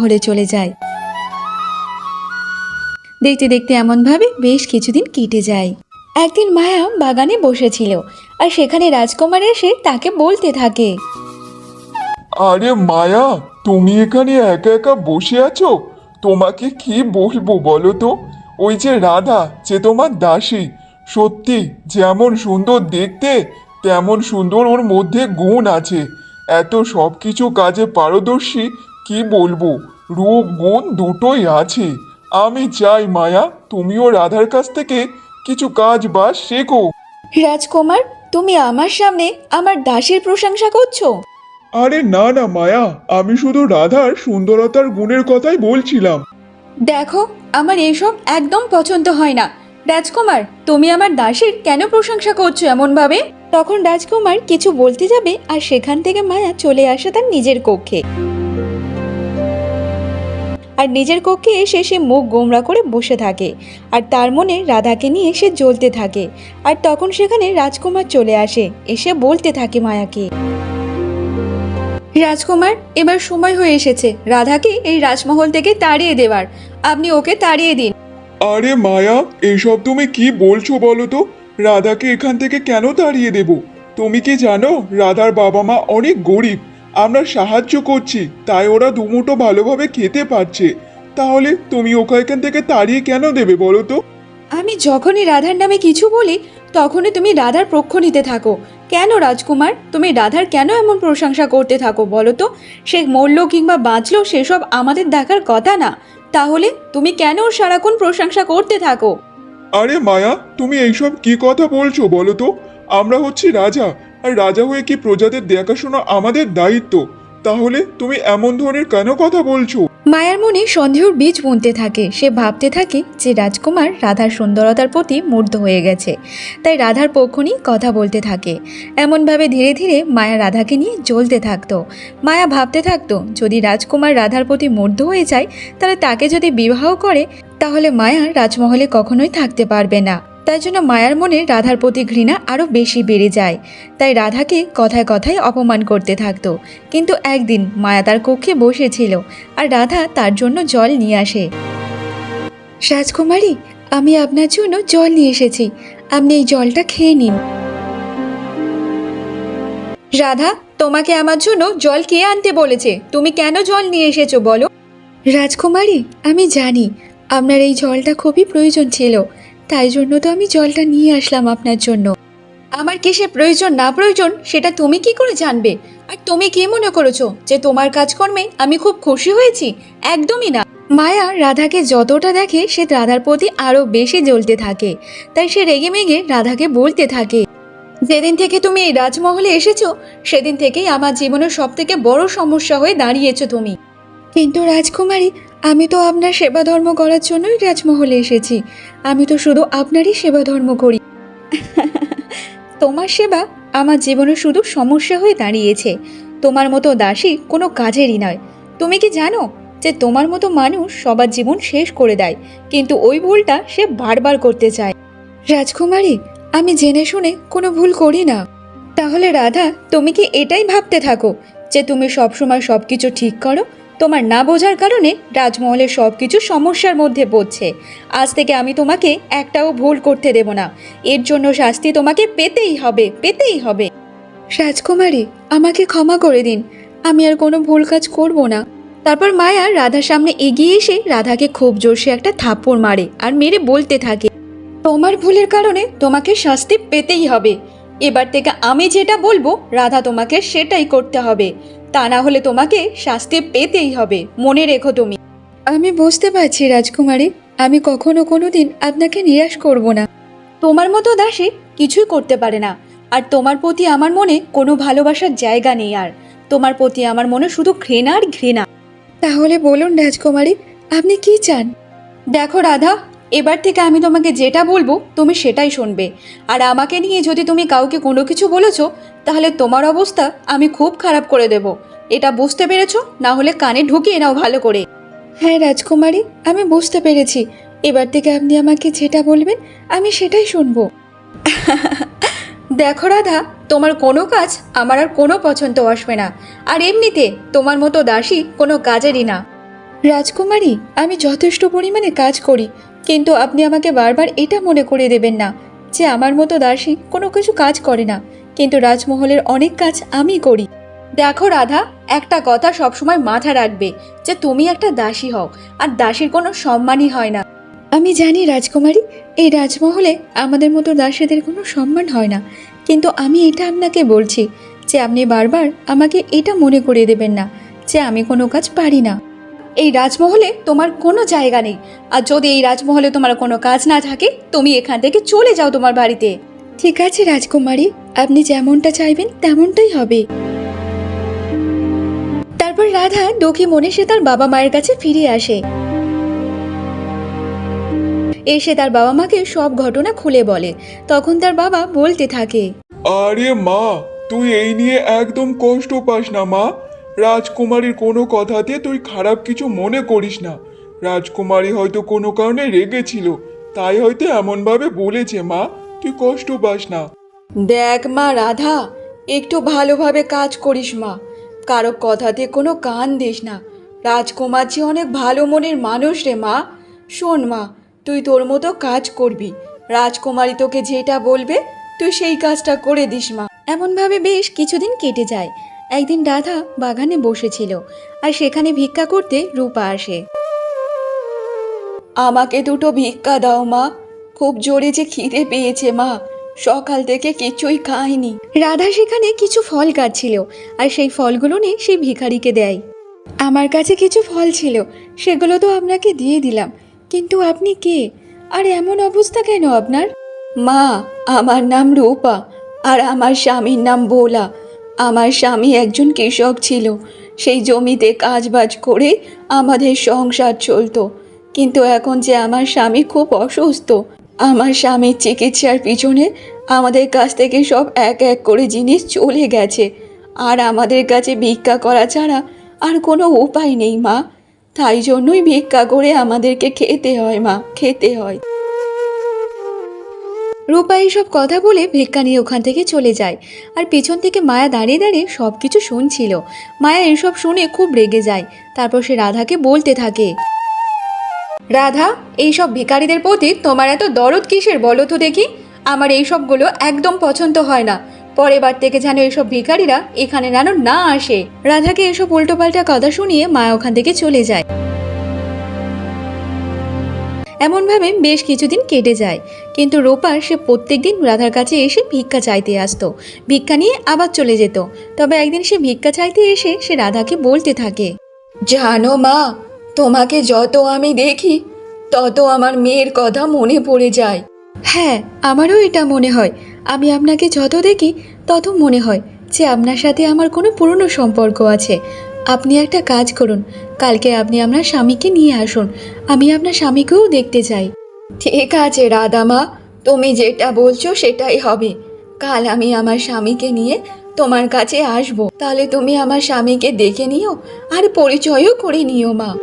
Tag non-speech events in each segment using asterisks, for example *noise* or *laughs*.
ঘরে চলে যায়। দেখতে দেখতে এমনভাবে বেশ কিছুদিন কেটে যায়। একদিন মায়া বাগানে বসেছিল আর সেখানে রাজকুমার এসে তাকে বলতে থাকে, আরে মায়া, তুমি এখানে একা একা বসে আছো? তোমাকে কি বলব বলো তো? ওই যে রাধা, যে তোমার দাসী, সত্যি যেমন সুন্দর দেখতে, তেমন সুন্দর ওর মধ্যে গুণ আছে। এত সব কিছু কাজে পারদর্শী কি বলব? রূপ গুণ দুটোই আছে। আমি চাই মায়া তুমিও রাধার কাছ থেকে কিছু কাজ বাজ শেখো। রাজকুমার তুমি আমার সামনে আমার দাসের প্রশংসা করছ? আরে না না মায়া আমি শুধু রাধার সুন্দরতার গুণের কথাই বলছিলাম। দেখো আমার এইসব একদম পছন্দ হয় না। রাজকুমার তুমি আমার দাসের কেন প্রশংসা করছ এমনভাবে? তখন রাজকুমার কিছু বলতে যাবে আর সেখান থেকে মায়া চলে আসে তার নিজের কক্ষে। আর নিজের কক্ষে এসে সে মুখ গোমরা করে বসে থাকে। আর তার মনে রাধাকে নিয়ে সে জ্বলতে থাকে। আর তখন সেখানে রাজকুমার চলে আসে, এসে বলতে থাকে মায়াকে। রাজকুমার, এবার সময় হয়ে এসেছে। রাধাকে এই রাজমহল থেকে তাড়িয়ে দেওয়ার। আপনি ওকে তাড়িয়ে দিন। আরে মায়া, এসব তুমি কি বলছো বলো তো? রাধাকে এখান থেকে কেন তাড়িয়ে দেব? তুমি কি জানো, রাধার বাবা মা অনেক গরিব। আমরা সাহায্য করছি তাই ওরা দুমুটো ভালোভাবে খেতে পারছে। তাহলে তুমি ওকে এখান থেকে তাড়িয়ে কেন দেবে বলো তো? আমি যখনই রাধার নামে কিছু বলি তখনই তুমি রাধার পক্ষ নিতে থাকো। কেন রাজকুমার? তুমি রাধার কেন এমন প্রশংসা করতে থাকো বলো তো? সে মরলো কিংবা বাঁচলো সেসব আমাদের দেখার কথা না। তাহলে তুমি কেন ওর সারাক্ষণ প্রশংসা করতে থাকো? আরে মায়া তুমি এইসব কি কথা বলছো বলো তো? আমরা হচ্ছি রাজা আর রাজা হয়ে কি প্রজাদের দেখাশোনা আমাদের দায়িত্ব? তাহলে তুমি এমন ধরনের কেন কথা বলছো? মায়ার মনে সন্দেহর বীজ বুনতে থাকে। সে ভাবতে থাকে যে রাজকুমার রাধার সুন্দরতার প্রতি মুগ্ধ হয়ে গেছে। তাই রাধার পক্ষ নিয়ে কথা বলতে থাকে। এমনভাবে ধীরে ধীরে মায়া রাধাকে নিয়ে জ্বলতে থাকতো। মায়া ভাবতে থাকতো, যদি রাজকুমার রাধার প্রতি মুগ্ধ হয়ে যায়, তাহলে তাকে যদি বিবাহ করে, তাহলে মায়া রাজমহলে কখনোই থাকতে পারবে না। তাই জন্য মায়ার মনে রাধার প্রতি ঘৃণা আরও বেশি বেড়ে যায়। তাই রাধাকে কথায় কথায় অপমান করতে থাকতো। কিন্তু একদিন মায়া তার কক্ষে বসেছিল আর রাধা তার জন্য জল নিয়ে আসে। রাজকুমারী, আমি আপনার জন্য জল নিয়ে এসেছি। আপনি এই জলটা খেয়ে নিন। রাধা, তোমাকে আমার জন্য জল কে আনতে বলেছে? তুমি কেন জল নিয়ে এসেছ বলো? রাজকুমারী, আমি জানি। আপনার এই জলটা খুবই প্রয়োজন ছিল। তাই জন্য তো আমি জলটা নিয়ে আসলাম আপনার জন্য। আমার কিসে প্রয়োজন না প্রয়োজন, সেটা তুমি কি করে জানবে? আর তুমি কি মনে করেছ যে তোমার কাজকর্মে আমি খুব খুশি হয়েছি? একদমই না। মায়া রাধাকে যতটা দেখে, সে রাধার প্রতি আরও বেশি জ্বলতে থাকে। তাই সে রেগে মেগে রাধাকে বলতে থাকে, যেদিন থেকে তুমি এই রাজমহলে এসেছ, সেদিন থেকেই আমার জীবনের সব থেকে বড় সমস্যা হয়ে দাঁড়িয়েছো তুমি। কিন্তু রাজকুমারী আমি তো আপনার সেবা ধর্ম করার জন্যই রাজমহলে এসেছি। আমি তো শুধু আপনারই সেবা ধর্ম করি। তোমার সেবা আমার জীবনে শুধু সমস্যা হয়ে দাঁড়িয়েছে। তোমার মতো দাসী কোনো কাজেরই নয়। তুমি কি জানো যে তোমার মতো মানুষ সবার জীবন শেষ করে দেয়, কিন্তু ওই ভুলটা সে বারবার করতে চায়। রাজকুমারী, আমি জেনে শুনে কোনো ভুল করি না। তাহলে রাধা, তুমি কি এটাই ভাবতে থাকো যে তুমি সবসময় সব কিছু ঠিক করো? তোমার না বোঝার কারণে রাজমহলের সব কিছু সমস্যার মধ্যে পড়ছে। আজ থেকে আমি তোমাকে একটাও ভুল করতে দেব না। এর জন্য শাস্তি তোমাকে পেতেই হবে পেতেই হবে। রাজকুমারী, আমাকে ক্ষমা করে দিন। আমি আর কোনো ভুল কাজ করব না। তারপর মায়া রাধার সামনে এগিয়ে এসে রাধাকে খুব জোরসে একটা থাপ্পড় মারে আর মেরে বলতে থাকে। তোমার ভুলের কারণে তোমাকে শাস্তি পেতেই হবে। এবার থেকে আমি যেটা বলব, রাধা তোমাকে সেটাই করতে হবে। তা না হলে তোমাকে শাস্তি পেতেই হবে। মনে রেখো তুমি। আমি বুঝতে পারছি রাজকুমারী আমি কখনো কোনো দিন আপনাকে নিরাশ করব না। তোমার মতো দাসী কিছুই করতে পারে না। আর তোমার প্রতি আমার মনে কোনো ভালোবাসার জায়গা নেই আর। তোমার প্রতি আমার মনে শুধু ঘৃণা আর ঘৃণা। তাহলে বলুন রাজকুমারী আপনি কি চান? দেখো রাধা এবার থেকে আমি তোমাকে যেটা বলব তুমি সেটাই শুনবে। আর আমাকে নিয়ে যদি তুমি কাউকে কোনো কিছু বলেছ তাহলে তোমার অবস্থা আমি খুব খারাপ করে দেব। এটা বুঝতে পেরেছ? না হলে কানে ঢুকিয়ে নাও ভালো করে। হ্যাঁ রাজকুমারী আমি বুঝতে পেরেছি। এবার থেকে আপনি আমাকে যেটা বলবেন আমি সেটাই শুনব। দেখো রাধা তোমার কোনো কাজ আমার আর কোনো পছন্দ আসবে না। আর এমনিতে তোমার মতো দাসী কোনো কাজেরই না। রাজকুমারী আমি যথেষ্ট পরিমাণে কাজ করি কিন্তু আপনি আমাকে বারবার এটা মনে করে দেবেন না যে আমার মতো দাসী কোনো কিছু কাজ করে না। কিন্তু রাজমহলের অনেক কাজ আমি করি। দেখো রাধা, একটা কথা সবসময় মাথা রাখবে যে তুমি একটা দাসী হও, আর দাসীর কোনো সম্মানই হয় না। আমি জানি রাজকুমারী, এই রাজমহলে আমাদের মতো দাসীদের কোনো সম্মান হয় না, কিন্তু আমি এটা আপনাকে বলছি যে আপনি বারবার আমাকে এটা মনে করিয়ে দেবেন না যে আমি কোনো কাজ পারি না। এই রাজমহলে তোমার কোনো জায়গা নেই, আর যদি এই রাজমহলে তোমার কোনো কাজ না থাকে, তুমি এখান থেকে চলে যাও তোমার বাড়িতে। ঠিক আছে রাজকুমারী, আপনি যেমনটা চাইবেন তেমনটাই হবে। তারপর রাধা দুঃখী মনে সে তার বাবা মায়ের কাছে ফিরে আসে। এসে তার বাবা মাকে সব ঘটনা খুলে বলে। তখন তার বাবা বলতে থাকে আরে মা তুই এই নিয়ে একদম কষ্ট পাস না মা। রাজকুমারীর কোনো কথাতে তুই খারাপ কিছু মনে করিস না। রাজকুমারী হয়তো কোনো কারণে রেগেছিল তাই হয়তো এমনভাবে বলেছে মা তুই কষ্ট পাস না। দেখ মা রাধা একটু ভালোভাবে কাজ করিস মা। কারও কথাতে কোনো কান দিস না। রাজকুমার যে অনেক ভালো মনের মানুষ রে মা। শোন মা, তুই তোর মতো কাজ করবি। রাজকুমারী তোকে যেটা বলবে, তুই সেই কাজটা করে দিস মা। এমনভাবে বেশ কিছুদিন কেটে যায়। একদিন রাধা বাগানে বসেছিল আর সেখানে ভিক্ষা করতে রূপা আসে। আমাকে দুটো ভিক্ষা দাও মা। খুব জোরে যে খিদে পেয়েছে মা। সকাল থেকে কিছুই খাইনি রাধা সেখানে কিছু ফল কাটছিল আর সেই ফলগুলো নিয়ে সেই ভিখারিকে দেয়। আমার কাছে কিছু ফল ছিল সেগুলো তো আপনাকে দিয়ে দিলাম কিন্তু আপনি কে? আর এমন অবস্থা কেন আপনার? মা আমার নাম রূপা আর আমার স্বামীর নাম বোলা। আমার স্বামী একজন কৃষক ছিল সেই জমিতে কাজবাজ করে আমাদের সংসার চলতো। কিন্তু এখন যে আমার স্বামী খুব অসুস্থ আমার স্বামীর চিকিৎসার পিছনে আমাদের কাছ থেকে সব এক এক করে জিনিস চলে গেছে। আর আমাদের কাছে ভিক্ষা করা ছাড়া আর কোনো উপায় নেই, মা। তাই জন্যই ভিক্ষা করে আমাদেরকে খেতে হয়, মা, খেতে হয়। রূপা এইসব কথা বলে ভিক্ষা নিয়ে ওখান থেকে চলে যায়। আর পেছন থেকে মায়া দাঁড়িয়ে দাঁড়িয়ে সব কিছু শুনছিল। মায়া এসব শুনে খুব রেগে যায়। তারপর সে রাধাকে বলতে থাকে রাধা, এইসব ভিখারিদের প্রতি তোমার এত দরদ কিসের বলো তো দেখি? আমার এইসবগুলো একদম পছন্দ হয় না। পরের বার থেকে যেন এইসব ভিখারিরা এখানে যেন না আসে। রাধাকে এসব উল্টোপাল্টা কথা শুনিয়ে মা ওখান থেকে চলে যায়। এমনভাবে বেশ কিছুদিন কেটে যায়। কিন্তু রূপার সে প্রত্যেকদিন রাধার কাছে এসে ভিক্ষা চাইতে আসতো। ভিক্ষা নিয়ে আবার চলে যেত। তবে একদিন সে ভিক্ষা চাইতে এসে সে রাধাকে বলতে থাকে, জানো মা তোমাকে যত আমি দেখি, তত আমার মেয়ের কথা মনে পড়ে যায়। হ্যাঁ আমারও এটা মনে হয়। আমি আপনাকে যত দেখি, তত মনে হয় যে আপনার সাথে আমার কোনো পুরনো সম্পর্ক আছে। আপনি একটা কাজ করুন, কালকে আপনি আপনার স্বামীকে নিয়ে আসুন, আমি আপনার স্বামীকেও দেখতে চাই। ঠিক আছে রাধামা তুমি যেটা বলছো সেটাই হবে। কাল আমি আমার স্বামীকে নিয়ে তোমার কাছে আসব। তাহলে তুমি আমার স্বামীকে দেখে নিও আর পরিচয়ও করে নিও মা।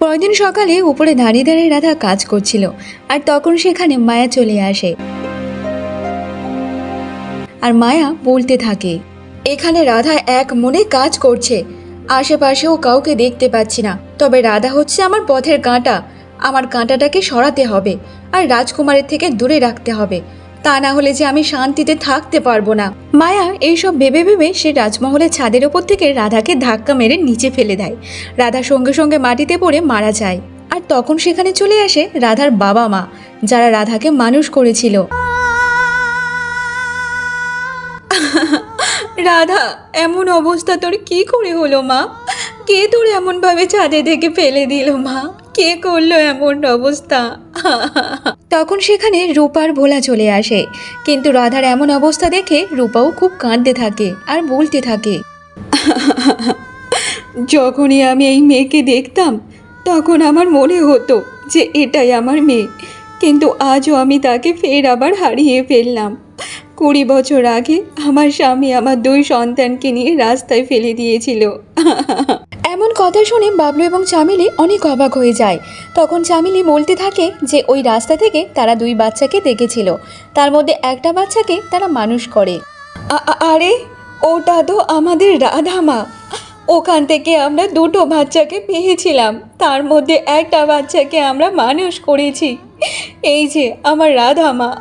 পরদিন সকালে উপরে দাঁড়িয়ে দাঁড়িয়ে রাধা কাজ করছিল, আর তখন সেখানে মায়া চলে আসে। আর মায়া বলতে থাকে, এখানে রাধা এক মনে কাজ করছে, আশেপাশেও কাউকে দেখতে পাচ্ছি না। তবে রাধা হচ্ছে আমার পথের কাঁটা। আমার কাঁটাটাকে সরাতে হবে, আর রাজকুমারের থেকে দূরে রাখতে হবে। তা না হলে যে আমি শান্তিতে থাকতে পারব না। মায়া এইসব ভেবে ভেবে সে রাজমহলের ছাদের ওপর থেকে রাধাকে ধাক্কা মেরে নিচে ফেলে দেয়। রাধা সঙ্গে সঙ্গে মাটিতে পড়ে মারা যায়। আর তখন সেখানে চলে আসে রাধার বাবা মা, যারা রাধাকে মানুষ করেছিল। রাধা, এমন অবস্থা তোর কি করে হলো মা? কে তোর এমনভাবে ছাদে থেকে ফেলে দিল মা? কে করল এমন অবস্থা? তখন সেখানে রূপার ভোলা চলে আসে। কিন্তু রাধার এমন অবস্থা দেখে রূপাও খুব কাঁদতে থাকে আর বলতে থাকে, যখনই আমি এই মেয়েকে দেখতাম, তখন আমার মনে হতো যে এটাই আমার মেয়ে। কিন্তু আজও আমি তাকে ফের আবার হারিয়ে ফেললাম। কুড়ি বছর আগে আমার স্বামী আমার দুই সন্তানকে নিয়ে রাস্তায় ফেলে দিয়েছিল। এমন কথা শুনে বাবলু এবং চামেলি অনেক অবাক হয়ে যায়। তখন চামেলি বলতে থাকে যে, ওই রাস্তা থেকে তারা দুই বাচ্চাকে দেখেছিল। তার মধ্যে একটা বাচ্চাকে তারা মানুষ করে। আরে, ওটা তো আমাদের রাধা মা ওখান থেকে আমরা দুটো বাচ্চাকে পেয়েছিলাম। তার মধ্যে একটা বাচ্চাকে আমরা মানুষ করেছি। এই যে, আমার রাধা মা।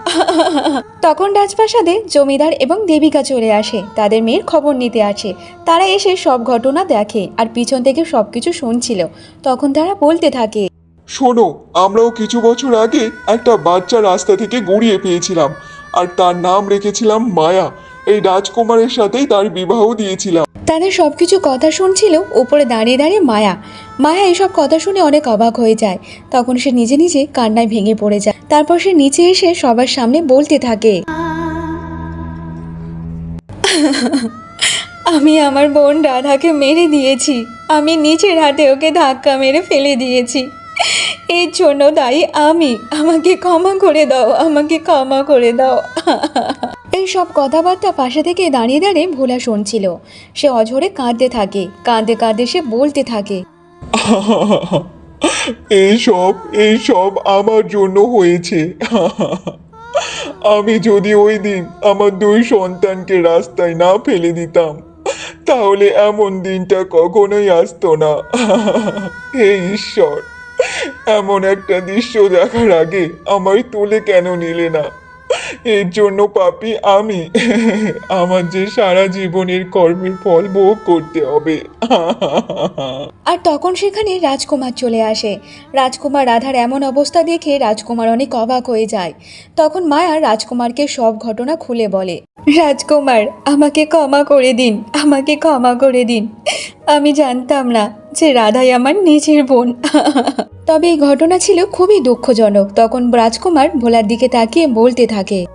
তখন রাজপ্রাসাদে জমিদার এবং দেবিকা চলে আসে। তাদের মেয়ের খবর নিতে আসে। তারা এসে সব ঘটনা দেখে আর পিছন থেকে সব কিছু শুনছিল। তখন তারা বলতে থাকে, শোনো, আমরাও কিছু বছর আগে একটা বাচ্চা রাস্তা থেকে গড়িয়ে পেয়েছিলাম। আর তার নাম রেখেছিলাম মায়া। এই রাজকুমারের সাথেই তার বিবাহ দিয়েছিলাম। তাদের সব কিছু কথা শুনছিল, উপরে দাঁড়িয়ে দাঁড়িয়ে মায়া। মায়া এসব কথা শুনে অনেক অবাক হয়ে যায়। তখন সে নিজে নিজে কান্নায় ভেঙে পড়ে যায়। তারপর সে নিচে এসে সবার সামনে বলতে থাকে, আমি আমার বোন রাধাকে মেরে দিয়েছি। আমি নিচের হাতে ওকে ধাক্কা মেরে ফেলে দিয়েছি। এর জন্য দায়ী আমি। আমাকে ক্ষমা করে দাও, আমাকে ক্ষমা করে দাও। এই সব কথাবার্তা পাশে থেকে দাঁড়িয়ে দাঁড়িয়ে ভোলা শুনছিল। সে অঝরে কাঁদতে থাকে, কাঁদতে কাঁদতে সে বলতে থাকে। *laughs* এইসব এইসব আমার জন্য হয়েছে। আমি যদি ওই দিন আমার দুই সন্তানকে রাস্তায় না ফেলে দিতাম, তাহলে এমন দিনটা কখনোই আসতো না। হে ঈশ্বর, এমন একটা দৃশ্য দেখার আগে আমার তুলে কেন নিলে না? এর জন্য পাপি আমি। আমার যে সারা জীবনের কর্মের ফল ভোগ করতে হবে। আর তখন সেখানে রাজকুমার চলে আসে। রাজকুমার রাধার এমন অবস্থা দেখে রাজকুমার অনেক অবাক হয়ে যায়। তখন মায়া রাজকুমারকে সব ঘটনা খুলে বলে, রাজকুমার, আমাকে ক্ষমা করে দিন, আমাকে ক্ষমা করে দিন। আমি জানতাম না যে রাধাই আমার নিজের বোন। তবে এই ঘটনা ছিল খুবই দুঃখজনক। তখন রাজকুমার ভোলার দিকে তাকিয়ে বলতে থাকে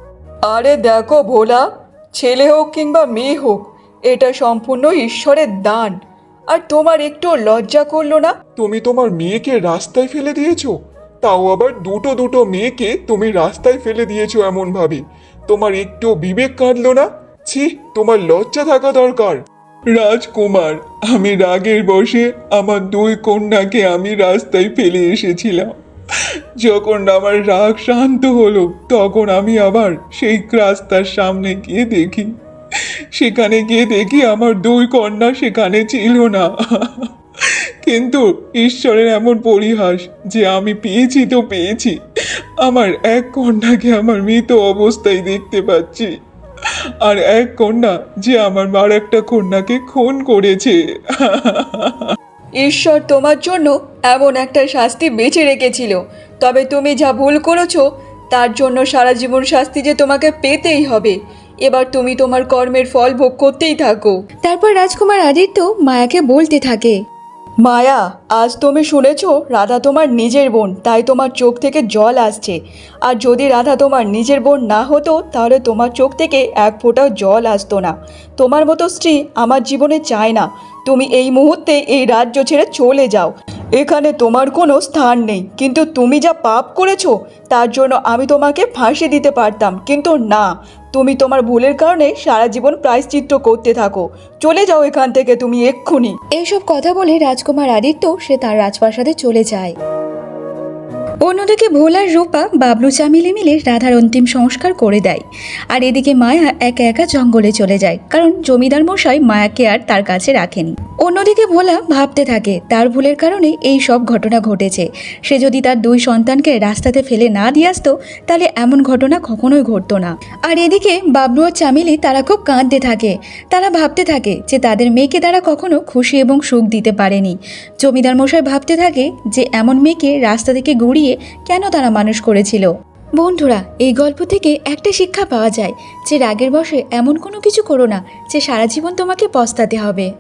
আরে দেখো ভোলা ছেলে হোক কিংবা মেয়ে হোক এটা সম্পূর্ণ ঈশ্বরের দান। আর তোমার একটু লজ্জা করল না? তুমি তোমার মেয়েকে রাস্তায় ফেলে দিয়েছ? তাও আবার দুটো দুটো মেয়েকে তুমি রাস্তায় ফেলে দিয়েছ এমন ভাবে তোমার একটু বিবেক কাঁদলো না? ছি তোমার লজ্জা থাকা দরকার। রাজকুমার, আমি রাগের বসে আমার দুই কন্যাকে আমি রাস্তায় ফেলে এসেছিলাম। যখন আমার রাগ শান্ত হলো, তখন আমি আবার সেই রাস্তার সামনে গিয়ে দেখি। সেখানে গিয়ে দেখি আমার দুই কন্যা সেখানে ছিল না। কিন্তু ঈশ্বরের এমন পরিহাস যে আমি পেয়েছি তো পেয়েছি। আমার এক কন্যাকে আমার মৃত অবস্থায় দেখতে পাচ্ছি। আর এক কন্যা যে আমার মার একটা কন্যাকে খুন করেছে। ঈশ্বর তোমার জন্য এমন একটা শাস্তি বেঁচে রেখেছিল। তবে তুমি যা ভুল করেছ তার জন্য সারা জীবন শাস্তি যে তোমাকে পেতেই হবে। এবার তুমি তোমার কর্মের ফল ভোগ করতেই থাকো। তারপর রাজকুমার আদিত্য মায়াকে বলতে থাকে মায়া, আজ তুমি শুনেছ রাধা তোমার নিজের বোন, তাই তোমার চোখ থেকে জল আসছে। আর যদি রাধা তোমার নিজের বোন না হতো, তাহলে তোমার চোখ থেকে এক ফোঁটাও জল আসতো না। তোমার মতো স্ত্রী আমার জীবনে চায় না। তুমি এই মুহূর্তে এই রাজ্য ছেড়ে চলে যাও। এখানে তোমার কোনো স্থান নেই। কিন্তু তুমি যা পাপ করেছ, তার জন্য আমি তোমাকে ফাঁসি দিতে পারতাম। কিন্তু না, তুমি তোমার ভুলের কারণে সারা জীবন প্রায়শ্চিত্ত করতে থাকো। চলে যাও এখান থেকে তুমি এক্ষুনি। এইসব কথা বলে রাজকুমার আদিত্য, সে তার রাজপ্রাসাদে চলে যায়। অন্যদিকে ভোলার রূপা, বাবলু চামিলে মিলে রাধার অন্তিম সংস্কার করে দেয়। আর এদিকে মায়া একা একা জঙ্গলে চলে যায়, কারণ জমিদার মশাই মায়াকে আর তার কাছে রাখেনি। অন্যদিকে ভোলা ভাবতে থাকে, তার ভুলের কারণে এই সব ঘটনা ঘটেছে। সে যদি তার দুই সন্তানকে রাস্তাতে ফেলে না দিয়ে আসতো, তাহলে এমন ঘটনা কখনোই ঘটতো না। আর এদিকে বাবলু আর চামিলি তারা খুব কাঁদতে থাকে। তারা ভাবতে থাকে যে তাদের মেয়েকে তারা কখনো খুশি এবং সুখ দিতে পারেনি। জমিদার মশাই ভাবতে থাকে যে এমন মেয়েকে রাস্তা থেকে গড়িয়ে কেন তারা মানুষ করেছিল? বন্ধুরা, এই গল্প থেকে একটা শিক্ষা পাওয়া যায় যে রাগের বসে এমন কোনো কিছু করো না যে সারা জীবন তোমাকে পস্তাতে হবে।